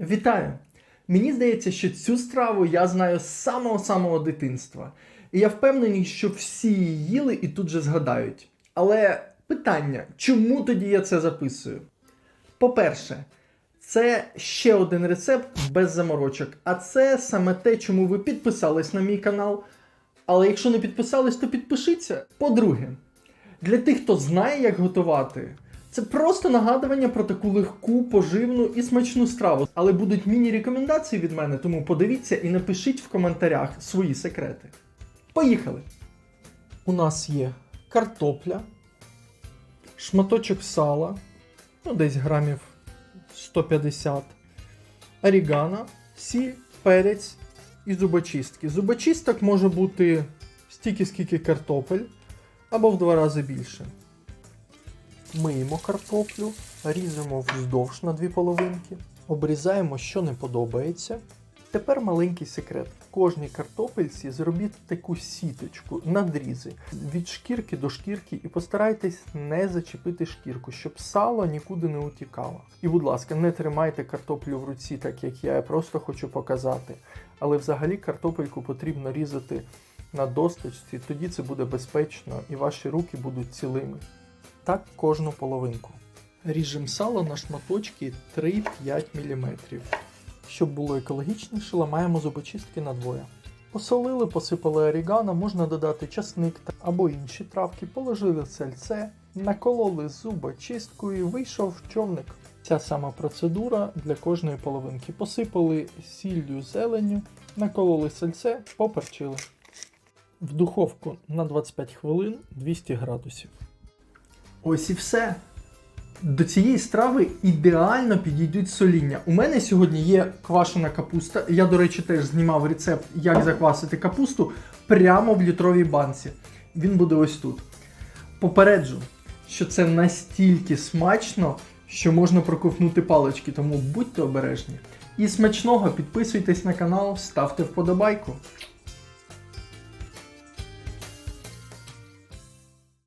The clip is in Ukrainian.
Вітаю! Мені здається, що цю страву я знаю з самого-самого дитинства. І я впевнений, що всі її їли і тут же згадають. Але питання, чому тоді я це записую? По-перше, це ще один рецепт без заморочок. А це саме те, чому ви підписались на мій канал. Але якщо не підписались, то підпишіться. По-друге, для тих, хто знає, як готувати, це просто нагадування про таку легку, поживну і смачну страву. Але будуть міні-рекомендації від мене, тому подивіться і напишіть в коментарях свої секрети. Поїхали! У нас є картопля, шматочок сала, ну десь грамів 150, орігано, сіль, перець і зубочистки. Зубочисток може бути стільки, скільки картопель, або в два рази більше. Миємо картоплю, ріжемо вздовж на дві половинки, обрізаємо, що не подобається. Тепер маленький секрет. В кожній картопельці зробіть таку сіточку, надрізи від шкірки до шкірки і постарайтесь не зачепити шкірку, щоб сало нікуди не утікало. І, будь ласка, не тримайте картоплю в руці, так як я, я просто хочу показати. Але взагалі картопельку потрібно різати на досточці, тоді це буде безпечно і ваші руки будуть цілими. Так кожну половинку. Ріжемо сало на шматочки 3-5 мм. Щоб було екологічніше, ламаємо зубочистки на двоє. Посолили, посипали орігано, можна додати часник або інші травки, положили сальце, накололи зубочисткою і вийшов човник. Ця сама процедура для кожної половинки. Посипали сіллю зеленню, накололи сальце, поперчили. В духовку на 25 хвилин 200 градусів. Ось і все. До цієї страви ідеально підійдуть соління. У мене сьогодні є квашена капуста. Я, до речі, теж знімав рецепт, як заквасити капусту прямо в літровій банці. Він буде ось тут. Попереджу, що це настільки смачно, що можна проковтнути палички, тому будьте обережні. І смачного підписуйтесь на канал, ставте вподобайку.